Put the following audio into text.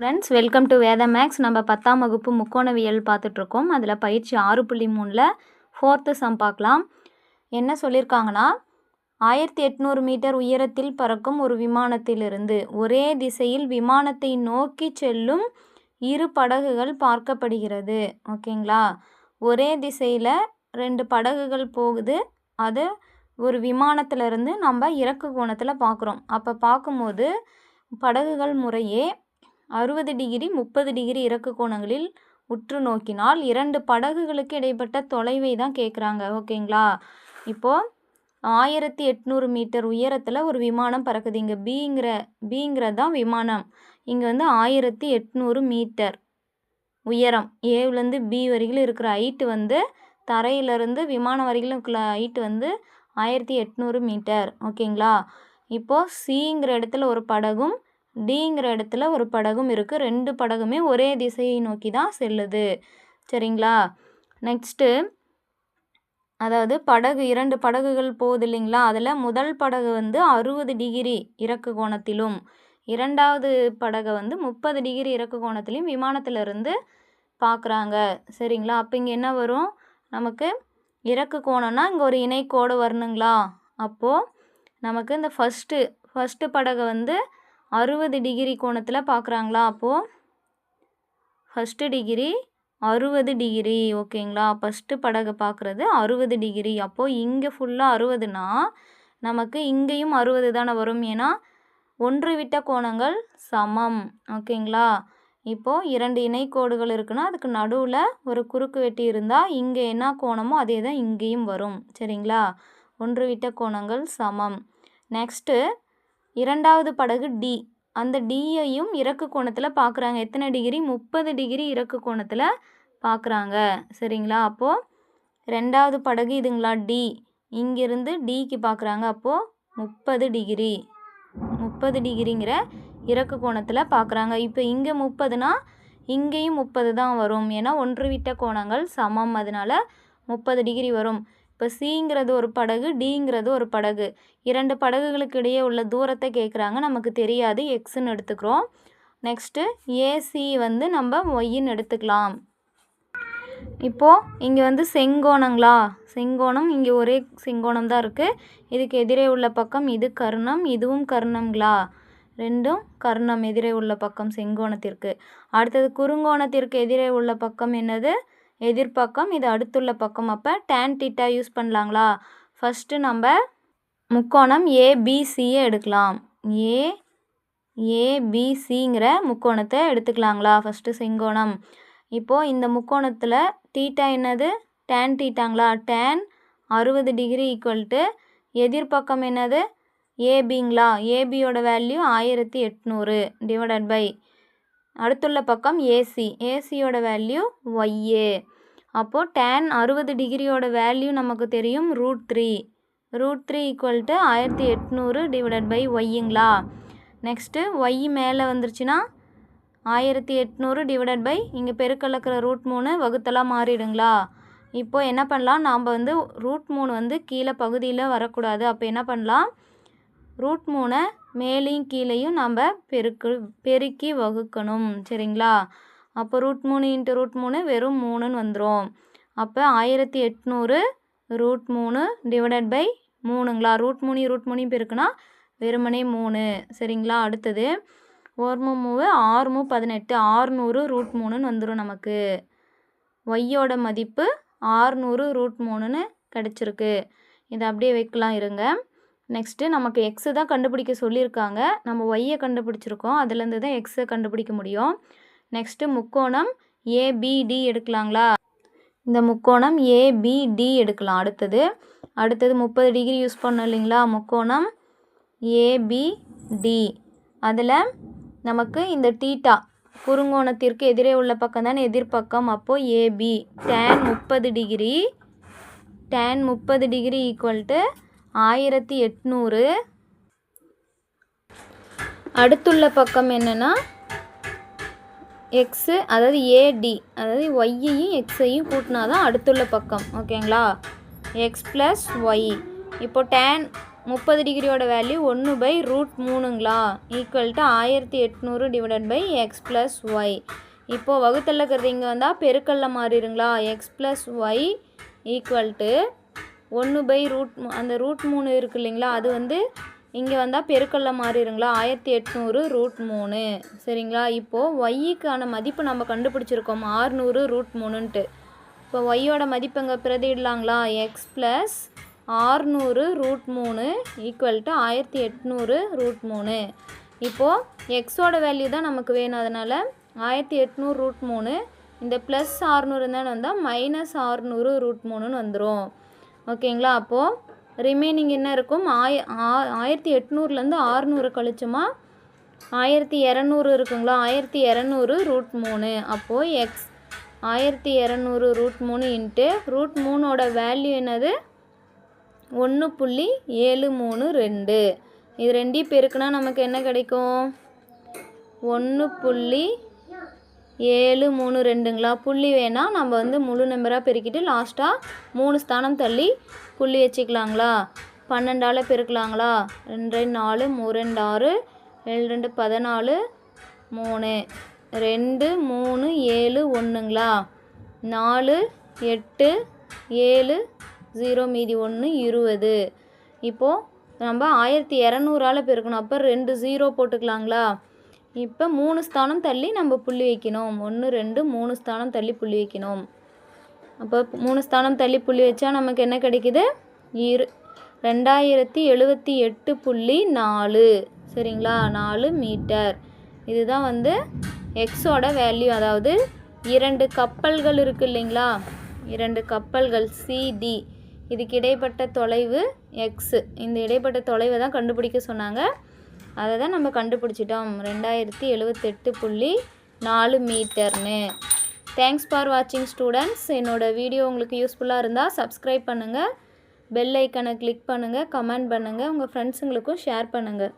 Friends welcome to Vedha maths நம்ம பத்தாம் வகுப்பு முக்கோணவியல் பார்த்துட்ருக்கோம். அதில் பயிற்சி ஆறு புள்ளி மூணில் ஃபோர்த்து சம் பார்க்கலாம். என்ன சொல்லியிருக்காங்கன்னா ஆயிரத்தி எட்நூறு மீட்டர் உயரத்தில் பறக்கும் ஒரு விமானத்திலிருந்து ஒரே திசையில் விமானத்தை நோக்கி செல்லும் இரு படகுகள் பார்க்கப்படுகிறது. ஓகேங்களா? ஒரே திசையில் ரெண்டு படகுகள் போகுது. அது ஒரு விமானத்திலிருந்து நம்ம இறக்கு கோணத்தில் பார்க்குறோம். அப்போ பார்க்கும்போது படகுகள் முறையே அறுபது டிகிரி முப்பது டிகிரி இறக்கு கோணங்களில் உற்று நோக்கினால் இரண்டு படகுகளுக்கு இடைப்பட்ட தொலைவை தான் கேட்குறாங்க ஓகேங்களா? இப்போது ஆயிரத்தி எட்நூறு மீட்டர் உயரத்தில் ஒரு விமானம் பறக்குது. இங்கே பீங்கிற பீங்கிறது தான் விமானம். இங்கே வந்து ஆயிரத்தி எட்நூறு மீட்டர் உயரம். ஏவுலேருந்து பி வரைக்கும் இருக்கிற ஹைட்டு வந்து தரையிலேருந்து விமானம் வரைக்கும் இருக்கிற ஹைட்டு வந்து ஆயிரத்தி எட்நூறு மீட்டர் ஓகேங்களா? இப்போது சிங்கிற இடத்துல ஒரு படகும் டிங்கிற இடத்துல ஒரு படகும் இருக்குது ரெண்டு படகுமே ஒரே திசையை நோக்கி தான் செல்லுது. சரிங்களா? நெக்ஸ்ட்டு அதாவது படகு இரண்டு படகுகள் போகுது இல்லைங்களா? அதில் முதல் படகு வந்து அறுபது டிகிரி இறக்கு கோணத்திலும் இரண்டாவது படகை வந்து முப்பது டிகிரி இறக்கு கோணத்திலையும் விமானத்திலிருந்து பார்க்குறாங்க சரிங்களா? அப்போ இங்கே என்ன வரும்? நமக்கு இறக்கு கோணம்னா இங்கே ஒரு இணைக்கோடு வரணுங்களா? அப்போது நமக்கு இந்த ஃபஸ்ட்டு ஃபஸ்ட்டு படகை வந்து அறுபது டிகிரி கோணத்தில் பார்க்குறாங்களா அப்போது ஃபஸ்ட்டு டிகிரி அறுபது டிகிரி ஓகேங்களா? ஃபஸ்ட்டு படகு பார்க்குறது அறுபது டிகிரி அப்போது இங்கே ஃபுல்லாக அறுபதுனா நமக்கு இங்கேயும் அறுபது தானே வரும். ஏன்னா ஒன்று விட்ட கோணங்கள் சமம். ஓகேங்களா? இப்போது இரண்டு இணைக்கோடுகள் இருக்குன்னா அதுக்கு நடுவில் ஒரு குறுக்கு வெட்டி இருந்தால் இங்கே என்ன கோணமோ அதே தான் இங்கேயும் வரும். சரிங்களா? ஒன்று விட்ட கோணங்கள் சமம். நெக்ஸ்ட்டு இரண்டாவது படகு டி. அந்த டியையும் இறக்கு கோணத்தில் பார்க்குறாங்க எத்தனை டிகிரி? முப்பது டிகிரி இறக்கு கோணத்தில் பார்க்குறாங்க சரிங்களா? அப்போது ரெண்டாவது படகு இதுங்களா? டி. இங்கேருந்து டிக்கு பார்க்குறாங்க அப்போது முப்பது டிகிரி. முப்பது டிகிரிங்கிற இறக்கு கோணத்தில் பார்க்குறாங்க இப்போ இங்கே முப்பதுனா இங்கேயும் முப்பது தான் வரும். ஏன்னா ஒன்று விட்ட கோணங்கள் சமம். அதனால முப்பது டிகிரி வரும். இப்போ சிங்கிறது ஒரு படகு டிங்கிறது ஒரு படகு. இரண்டு படகுகளுக்கு இடையே உள்ள தூரத்தை கேட்குறாங்க நமக்கு தெரியாது. எக்ஸ்ன்னு எடுத்துக்கிறோம். நெக்ஸ்ட்டு ஏசி வந்து நம்ம ஒய்ன்னு எடுத்துக்கலாம். இப்போது இங்கே வந்து செங்கோணங்களா? செங்கோணம் இங்கே ஒரே செங்கோணம் தான் இருக்குது இதுக்கு எதிரே உள்ள பக்கம் இது கர்ணம் இதுவும் கர்ணங்களா? ரெண்டும் கர்ணம் எதிரே உள்ள பக்கம் செங்கோணத்திற்கு. அடுத்தது குறுங்கோணத்திற்கு எதிரே உள்ள பக்கம் என்னது? எதிர்பக்கம் இது அடுத்துள்ள பக்கம். அப்போ டேன் டீட்டா யூஸ் பண்ணலாங்களா? ஃபஸ்ட்டு நம்ம முக்கோணம் ஏபிசியை எடுக்கலாம். ஏ ஏபிசிங்கிற முக்கோணத்தை எடுத்துக்கலாங்களா? ஃபஸ்ட்டு செங்கோணம். இப்போது இந்த முக்கோணத்தில் டீட்டா என்னது? டேன் டீட்டாங்களா டேன் அறுபது டிகிரி ஈக்குவல் டு எதிர்பக்கம் என்னது? ஏபிங்களா ஏபியோட வேல்யூ ஆயிரத்தி எட்நூறு டிவைடட் பை அடுத்துள்ள பக்கம் ஏசி ஏசியோட வேல்யூ ஒய்ஏ அப்போது டேன் அறுபது டிகிரியோட வேல்யூ நமக்கு தெரியும் root three root three equal to ஆயிரத்தி எட்நூறு டிவைடட் பை ஒய்யுங்களா நெக்ஸ்ட்டு ஒய் மேலே வந்துருச்சுன்னா ஆயிரத்தி எட்நூறு டிவைடட் பை இங்கே பெருக்கலக்கிற ரூட் மூணு வகுத்தெல்லாம் மாறிடுங்களா? இப்போ என்ன பண்ணலாம்? நாம் வந்து ரூட் மூணு வந்து கீழே பகுதியில் வரக்கூடாது. அப்போ என்ன பண்ணலாம்? ரூட் மூணை மேலேயும் கீழேயும் நம்ம பெருக்கு பெருக்கி வகுக்கணும். சரிங்களா? அப்போ ரூட் மூணு இன்ட்டு ரூட் மூணு வெறும் மூணுன்னு வந்துடும் அப்போ ஆயிரத்தி எட்நூறு ரூட் மூணு டிவைடட் பை மூணுங்களா? ரூட் மூணு ரூட் மூணையும் பெருக்குனா வெறுமனே மூணு. சரிங்களா? அடுத்தது ஓர்மு மூவு ஆறு மூ பதினெட்டு ஆறுநூறு ரூட் மூணுன்னு வந்துடும் நமக்கு. ஒய்யோட மதிப்பு ஆறுநூறு ரூட் மூணுன்னு கிடச்சிருக்கு. இதை அப்படியே வைக்கலாம் இருங்க. நெக்ஸ்ட்டு நமக்கு எக்ஸு தான் கண்டுபிடிக்க சொல்லியிருக்காங்க. நம்ம ஒய்யை கண்டுபிடிச்சிருக்கோம். அதுலேருந்து தான் எக்ஸை கண்டுபிடிக்க முடியும். நெக்ஸ்ட்டு முக்கோணம் ஏபிடி எடுக்கலாங்களா? இந்த முக்கோணம் ஏபிடி எடுக்கலாம். அடுத்தது அடுத்தது முப்பது டிகிரி யூஸ் பண்ணோம் இல்லைங்களா? முக்கோணம் ஏபிடி அதில் நமக்கு இந்த டீட்டா குறுங்கோணத்திற்கு எதிரே உள்ள பக்கம் தானே எதிர்பக்கம். அப்போது ஏபி டேன் முப்பது டிகிரி டேன் முப்பது டிகிரி ஈக்குவல் டு ஆயிரத்தி எட்நூறு. அடுத்துள்ள பக்கம் என்னென்னா எக்ஸு அதாவது ஏடி அதாவது ஒய்யையும் எக்ஸையும் கூட்டினா தான் அடுத்துள்ள பக்கம். ஓகேங்களா? எக்ஸ் ப்ளஸ் ஒய் இப்போ டேன் முப்பது டிகிரியோட வேல்யூ ஒன்று பை ரூட் மூணுங்களா? ஈக்குவல் டு ஆயிரத்தி எட்நூறு divided by X plus Y இப்போது வகுத்தல்ல இருக்கிறது இங்கே வந்தால் பெருக்கல்ல மாறிடுங்களா? X plus Y equal to ஒன்று பை ரூட் அந்த ரூட் மூணு இருக்கு இல்லைங்களா அது வந்து இங்கே வந்தால் பெருக்கல்ல மாறிடுங்களா? ஆயிரத்தி எட்நூறு ரூட் மூணு. சரிங்களா? இப்போது ஒய்க்கான மதிப்பு நம்ம கண்டுபிடிச்சிருக்கோம். ஆறுநூறு ரூட் மூணுன்ட்டு. இப்போ ஒய்யோட மதிப்பு இங்கே பிரதிடலாங்களா எக்ஸ் ப்ளஸ் ஆறுநூறு ரூட் மூணு ஈக்குவல் டு ஆயிரத்தி எட்நூறு ரூட் மூணு. இப்போது எக்ஸோட வேல்யூ தான் நமக்கு வேணும். அதனால் ஆயிரத்தி எட்நூறு ரூட் மூணு இந்த ப்ளஸ் ஆறுநூறு தானே வந்தால் மைனஸ் ஆறுநூறு ரூட் மூணுன்னு வந்துடும் ஓகேங்களா? அப்போது ரிமைனிங் என்ன இருக்கும்? ஆய ஆ- ஆயிரத்தி எட்நூறுலேருந்து ஆறுநூறு கழிச்சோமா? ஆயிரத்தி இரநூறு இருக்குங்களா? ஆயிரத்தி இரநூறு ரூட் மூணு. அப்போது எக்ஸ் ஆயிரத்தி இரநூறு ரூட் மூணு இன்ட்டு ரூட் மூணோட வேல்யூ என்னது? ஒன்று புள்ளி ஏழு மூணு ரெண்டு. இது ரெண்டையும் பெருக்குனா நமக்கு என்ன கிடைக்கும்? ஒன்று புள்ளி ஏழு மூணு ரெண்டுங்களா? புள்ளி வேணால் நம்ம வந்து முழு நம்பராக பெருக்கிட்டு லாஸ்ட்டாக மூணு ஸ்தானம் தள்ளி புள்ளி வச்சுக்கலாங்களா? பன்னெண்டால் பெருக்கலாங்களா? ரெண்டு நாலு மூணு ரெண்டு ஆறு ஏழு ரெண்டு பதினாலு மூணு. ரெண்டு மூணு ஏழு ஒன்றுங்களா நாலு எட்டு ஏழு ஜீரோ மீதி ஒன்று இருபது. இப்போது நம்ம ஆயிரத்தி இரநூறால் பெருக்கணும். அப்போ ரெண்டு ஜீரோ போட்டுக்கலாங்களா? இப்போ மூணு ஸ்தானம் தள்ளி நம்ம புள்ளி வைக்கணும். ஒன்று ரெண்டு மூணு ஸ்தானம் தள்ளி புள்ளி வைக்கணும். அப்போ மூணு ஸ்தானம் தள்ளி புள்ளி வச்சா நமக்கு என்ன கிடைக்குது? இரு. ரெண்டாயிரத்தி எழுபத்தி எட்டு புள்ளி நாலு. சரிங்களா? நாலு மீட்டர். இதுதான் வந்து எக்ஸோட வேல்யூ அதாவது இரண்டு கப்பல்கள் இருக்கு இல்லைங்களா? இரண்டு கப்பல்கள் சிடி இதுக்கு இடைப்பட்ட தொலைவு எக்ஸு இந்த இடைப்பட்ட தொலைவை தான் கண்டுபிடிக்க சொன்னாங்க. அதை தான் நம்ம கண்டுபிடிச்சிட்டோம். ரெண்டாயிரத்தி எழுபத்தெட்டு புள்ளி நாலு மீட்டர்னு. தேங்க்ஸ் ஃபார் வாட்சிங் ஸ்டூடெண்ட்ஸ் என்னோடய வீடியோ உங்களுக்கு யூஸ்ஃபுல்லாக இருந்தால் சப்ஸ்கிரைப் பண்ணுங்கள் பெல் ஐக்கனை கிளிக் பண்ணுங்கள் கமெண்ட் பண்ணுங்கள் உங்கள் ஃப்ரெண்ட்ஸுங்களுக்கும் ஷேர் பண்ணுங்கள்